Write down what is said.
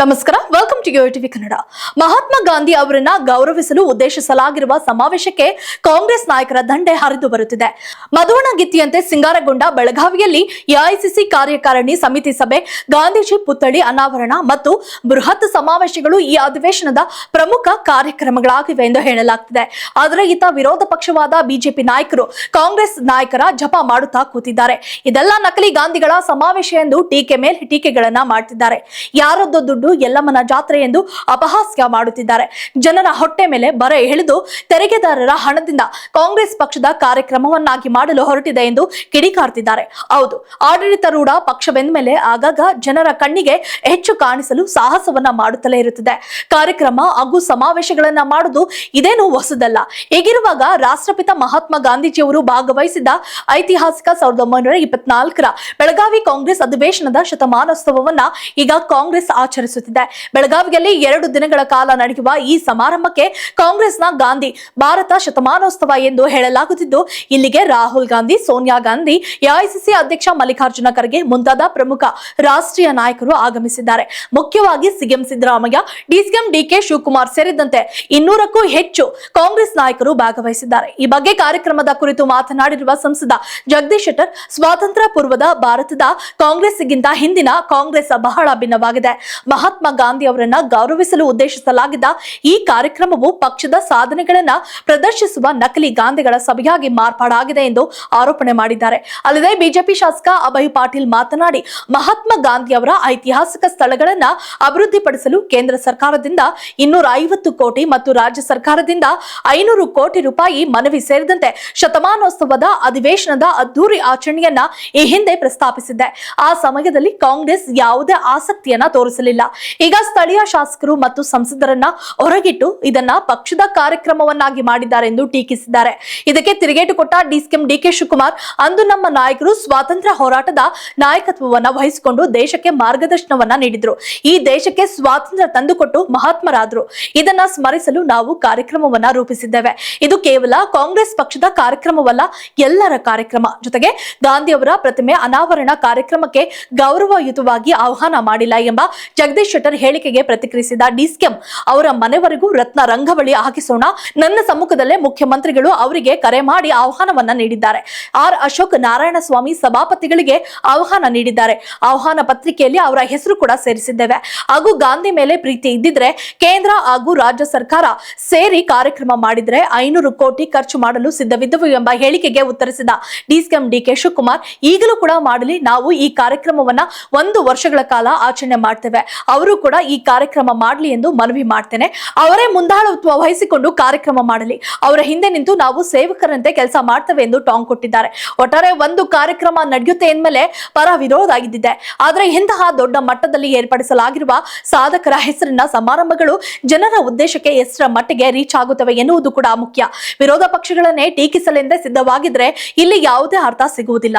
ನಮಸ್ಕಾರ. Welcome to TV Kannada Mahatma Gandhi ಅವರನ್ನ ಗೌರವಿಸಲು ಉದ್ದೇಶಿಸಲಾಗಿರುವ ಸಮಾವೇಶಕ್ಕೆ ಕಾಂಗ್ರೆಸ್ ನಾಯಕರ ದಂಡೆ ಹರಿದು ಬರುತ್ತಿದೆ. ಮಧುವಣಗಿತ್ತಿಯಂತೆ ಸಿಂಗಾರಗೊಂಡ ಬೆಳಗಾವಿಯಲ್ಲಿ ಎಐಸಿಸಿ ಕಾರ್ಯಕಾರಿಣಿ ಸಮಿತಿ ಸಭೆ, ಗಾಂಧೀಜಿ ಪುತ್ಥಳಿ ಅನಾವರಣ ಮತ್ತು ಬೃಹತ್ ಸಮಾವೇಶಗಳು ಈ ಅಧಿವೇಶನದ ಪ್ರಮುಖ ಕಾರ್ಯಕ್ರಮಗಳಾಗಿವೆ ಎಂದು ಹೇಳಲಾಗ್ತಿದೆ. ಆದರೆ ಈತ ವಿರೋಧ ಪಕ್ಷವಾದ ಬಿಜೆಪಿ ನಾಯಕರು ಕಾಂಗ್ರೆಸ್ ನಾಯಕರ ಜಪ ಮಾಡುತ್ತಾ ಕೂತಿದ್ದಾರೆ. ಇದೆಲ್ಲ ನಕಲಿ ಗಾಂಧಿಗಳ ಸಮಾವೇಶ ಎಂದು ಟೀಕೆ ಮೇಲೆ ಟೀಕೆಗಳನ್ನ ಮಾಡ್ತಿದ್ದಾರೆ. ಯಾರದ್ದು ದುಡ್ಡು ಎಲ್ಲಮ್ಮನ ಜಾತ್ರೆ ಎಂದು ಅಪಹಾಸ್ಯ ಮಾಡುತ್ತಿದ್ದಾರೆ. ಜನರ ಹೊಟ್ಟೆ ಮೇಲೆ ಬರ ಎಳೆದು ತೆರಿಗೆದಾರರ ಹಣದಿಂದ ಕಾಂಗ್ರೆಸ್ ಪಕ್ಷದ ಕಾರ್ಯಕ್ರಮವನ್ನಾಗಿ ಮಾಡಲು ಹೊರಟಿದೆ ಎಂದು ಕಿಡಿಕಾರ್ತಿದ್ದಾರೆ. ಹೌದು, ಆಡಳಿತಾರೂಢ ಪಕ್ಷವೆಂದ ಮೇಲೆ ಆಗಾಗ ಜನರ ಕಣ್ಣಿಗೆ ಹೆಚ್ಚು ಕಾಣಿಸಲು ಸಾಹಸವನ್ನ ಮಾಡುತ್ತಲೇ ಇರುತ್ತದೆ. ಕಾರ್ಯಕ್ರಮ ಹಾಗೂ ಸಮಾವೇಶಗಳನ್ನ ಮಾಡುವುದು ಇದೇನು ಹೊಸದಲ್ಲ. ಹೀಗಿರುವಾಗ ರಾಷ್ಟ್ರಪಿತ ಮಹಾತ್ಮ ಗಾಂಧೀಜಿಯವರು ಭಾಗವಹಿಸಿದ್ದ ಐತಿಹಾಸಿಕ ಸಾವಿರದ ಒಂಬೈನೂರ ಇಪ್ಪತ್ನಾಲ್ಕರ ಬೆಳಗಾವಿ ಕಾಂಗ್ರೆಸ್ ಅಧಿವೇಶನದ ಶತಮಾನೋತ್ಸವವನ್ನ ಈಗ ಕಾಂಗ್ರೆಸ್ ಆಚರಿಸುತ್ತಿದೆ. ಬೆಳಗಾವಿಯಲ್ಲಿ ಎರಡು ದಿನಗಳ ಕಾಲ ನಡೆಯುವ ಈ ಸಮಾರಂಭಕ್ಕೆ ಕಾಂಗ್ರೆಸ್ನ ಗಾಂಧಿ ಭಾರತ ಶತಮಾನೋತ್ಸವ ಎಂದು ಹೇಳಲಾಗುತ್ತಿದ್ದು, ಇಲ್ಲಿಗೆ ರಾಹುಲ್ ಗಾಂಧಿ, ಸೋನಿಯಾ ಗಾಂಧಿ, ಎಐಸಿಸಿ ಅಧ್ಯಕ್ಷ ಮಲ್ಲಿಕಾರ್ಜುನ ಖರ್ಗೆ ಮುಂತಾದ ಪ್ರಮುಖ ರಾಷ್ಟ್ರೀಯ ನಾಯಕರು ಆಗಮಿಸಿದ್ದಾರೆ. ಮುಖ್ಯವಾಗಿ CM Siddaramaiah, DCM DK Shivakumar ಸೇರಿದಂತೆ ಇನ್ನೂರಕ್ಕೂ ಹೆಚ್ಚು ಕಾಂಗ್ರೆಸ್ ನಾಯಕರು ಭಾಗವಹಿಸಿದ್ದಾರೆ. ಈ ಬಗ್ಗೆ ಕಾರ್ಯಕ್ರಮದ ಕುರಿತು ಮಾತನಾಡಿರುವ ಸಂಸದ ಜಗದೀಶ್ ಶೆಟ್ಟರ್, ಸ್ವಾತಂತ್ರ್ಯ ಪೂರ್ವದ ಭಾರತದ ಕಾಂಗ್ರೆಸ್ಗಿಂತ ಹಿಂದಿನ ಕಾಂಗ್ರೆಸ್ ಬಹಳ ಭಿನ್ನವಾಗಿದೆ. ಮಹಾತ್ಮ ಗಾಂಧಿ ಅವರನ್ನ ಗೌರವಿಸಲು ಉದ್ದೇಶಿಸಲಾಗಿದ್ದ ಈ ಕಾರ್ಯಕ್ರಮವು ಪಕ್ಷದ ಸಾಧನೆಗಳನ್ನ ಪ್ರದರ್ಶಿಸುವ ನಕಲಿ ಗಾಂಧಿಗಳ ಸಭೆಯಾಗಿ ಮಾರ್ಪಾಡಾಗಿದೆ ಎಂದು ಆರೋಪಣೆ ಮಾಡಿದ್ದಾರೆ. ಅಲ್ಲದೆ ಬಿಜೆಪಿ ಶಾಸಕ ಅಭಯ್ ಪಾಟೀಲ್ ಮಾತನಾಡಿ, ಮಹಾತ್ಮ ಗಾಂಧಿ ಅವರ ಐತಿಹಾಸಿಕ ಸ್ಥಳಗಳನ್ನ ಅಭಿವೃದ್ಧಿಪಡಿಸಲು ಕೇಂದ್ರ ಸರ್ಕಾರದಿಂದ ಇನ್ನೂರ ಐವತ್ತು ಕೋಟಿ ಮತ್ತು ರಾಜ್ಯ ಸರ್ಕಾರದಿಂದ ಐನೂರು ಕೋಟಿ ರೂಪಾಯಿ ಮನವಿ ಸೇರಿದಂತೆ ಶತಮಾನೋತ್ಸವದ ಅಧಿವೇಶನದ ಅದ್ದೂರಿ ಆಚರಣೆಯನ್ನ ಈ ಹಿಂದೆ ಪ್ರಸ್ತಾಪಿಸಿದ್ದೆ. ಆ ಸಮಯದಲ್ಲಿ ಕಾಂಗ್ರೆಸ್ ಯಾವುದೇ ಆಸಕ್ತಿಯನ್ನ ತೋರಿಸಲಿಲ್ಲ. ಈಗ ಸ್ಥಳೀಯ ಶಾಸಕರು ಮತ್ತು ಸಂಸದರನ್ನ ಹೊರಗಿಟ್ಟು ಇದನ್ನ ಪಕ್ಷದ ಕಾರ್ಯಕ್ರಮವನ್ನಾಗಿ ಮಾಡಿದ್ದಾರೆ ಎಂದು ಟೀಕಿಸಿದ್ದಾರೆ. ಇದಕ್ಕೆ ತಿರುಗೇಟು ಕೊಟ್ಟ ಡಿಸಿಎಂ ಡಿಕೆ ಶಿವಕುಮಾರ್, ಅಂದು ನಮ್ಮ ನಾಯಕರು ಸ್ವಾತಂತ್ರ್ಯ ಹೋರಾಟದ ನಾಯಕತ್ವವನ್ನ ವಹಿಸಿಕೊಂಡು ದೇಶಕ್ಕೆ ಮಾರ್ಗದರ್ಶನವನ್ನ ನೀಡಿದ್ರು. ಈ ದೇಶಕ್ಕೆ ಸ್ವಾತಂತ್ರ್ಯ ತಂದುಕೊಟ್ಟು ಮಹಾತ್ಮರಾದ್ರು. ಇದನ್ನ ಸ್ಮರಿಸಲು ನಾವು ಕಾರ್ಯಕ್ರಮವನ್ನ ರೂಪಿಸಿದ್ದೇವೆ. ಇದು ಕೇವಲ ಕಾಂಗ್ರೆಸ್ ಪಕ್ಷದ ಕಾರ್ಯಕ್ರಮವಲ್ಲ, ಎಲ್ಲರ ಕಾರ್ಯಕ್ರಮ. ಜೊತೆಗೆ ಗಾಂಧಿಯವರ ಪ್ರತಿಮೆ ಅನಾವರಣ ಕಾರ್ಯಕ್ರಮಕ್ಕೆ ಗೌರವಯುತವಾಗಿ ಆಹ್ವಾನ ಮಾಡಿಲ್ಲ ಎಂಬ ಜಗದೀಶ್ ಶೆಟ್ಟರ್ ಹೇಳಿಕೆಗೆ ಪ್ರತಿಕ್ರಿಯಿಸಿದ ಡಿಸ್ಕೆಂ ಅವರ ಮನೆವರೆಗೂ ರತ್ನ ರಂಗವಳಿ ಹಾಕಿಸೋಣ. ನನ್ನ ಸಮ್ಮುಖದಲ್ಲೇ ಮುಖ್ಯಮಂತ್ರಿಗಳು ಅವರಿಗೆ ಕರೆ ಮಾಡಿ ಆಹ್ವಾನವನ್ನ ನೀಡಿದ್ದಾರೆ. ಆರ್. ಅಶೋಕ್ ನಾರಾಯಣ ಸ್ವಾಮಿ ಸಭಾಪತಿಗಳಿಗೆ ಆಹ್ವಾನ ನೀಡಿದ್ದಾರೆ. ಆಹ್ವಾನ ಪತ್ರಿಕೆಯಲ್ಲಿ ಅವರ ಹೆಸರು ಕೂಡ ಸೇರಿಸಿದ್ದೇವೆ. ಹಾಗೂ ಗಾಂಧಿ ಮೇಲೆ ಪ್ರೀತಿ ಇದ್ದಿದ್ರೆ ಕೇಂದ್ರ ಹಾಗೂ ರಾಜ್ಯ ಸರ್ಕಾರ ಸೇರಿ ಕಾರ್ಯಕ್ರಮ ಮಾಡಿದ್ರೆ ಐನೂರು ಕೋಟಿ ಖರ್ಚು ಮಾಡಲು ಸಿದ್ಧವಿದ್ದವು ಎಂಬ ಹೇಳಿಕೆಗೆ ಉತ್ತರಿಸಿದ ಡಿಸಿಎಂ ಡಿಕೆ ಶಿವಕುಮಾರ್, ಈಗಲೂ ಕೂಡ ಮಾಡಲಿ, ನಾವು ಈ ಕಾರ್ಯಕ್ರಮವನ್ನ ಒಂದು ವರ್ಷಗಳ ಕಾಲ ಆಚರಣೆ ಮಾಡ್ತೇವೆ. ಅವರು ಕೂಡ ಈ ಕಾರ್ಯಕ್ರಮ ಮಾಡಲಿ ಎಂದು ಮನವಿ ಮಾಡ್ತೇನೆ. ಅವರೇ ಮುಂದಾಳತ್ವ ವಹಿಸಿಕೊಂಡು ಕಾರ್ಯಕ್ರಮ ಮಾಡಲಿ. ಅವರ ಹಿಂದೆ ನಿಂತು ನಾವು ಸೇವಕರಂತೆ ಕೆಲಸ ಮಾಡ್ತೇವೆ ಎಂದು ಟಾಂಗ್ ಕೊಟ್ಟಿದ್ದಾರೆ. ಒಟ್ಟಾರೆ ಒಂದು ಕಾರ್ಯಕ್ರಮ ನಡೆಯುತ್ತೆ ಎಂದ್ಮೇಲೆ ಪರ ವಿರೋಧ ಆಗಿದ್ದಿದೆ. ಆದರೆ ಇಂತಹ ದೊಡ್ಡ ಮಟ್ಟದಲ್ಲಿ ಏರ್ಪಡಿಸಲಾಗಿರುವ ಸಾಧಕರ ಹೆಸರಿನ ಸಮಾರಂಭಗಳು ಜನರ ಉದ್ದೇಶಕ್ಕೆ ಎಷ್ಟರ ಮಟ್ಟಿಗೆ ರೀಚ್ ಆಗುತ್ತವೆ ಎನ್ನುವುದು ಕೂಡ ಮುಖ್ಯ. ವಿರೋಧ ಪಕ್ಷಗಳನ್ನೇ ಟೀಕಿಸಲೆಂದೇ ಸಿದ್ಧವಾಗಿದ್ರೆ ಇಲ್ಲಿ ಯಾವುದೇ ಅರ್ಥ ಸಿಗುವುದಿಲ್ಲ.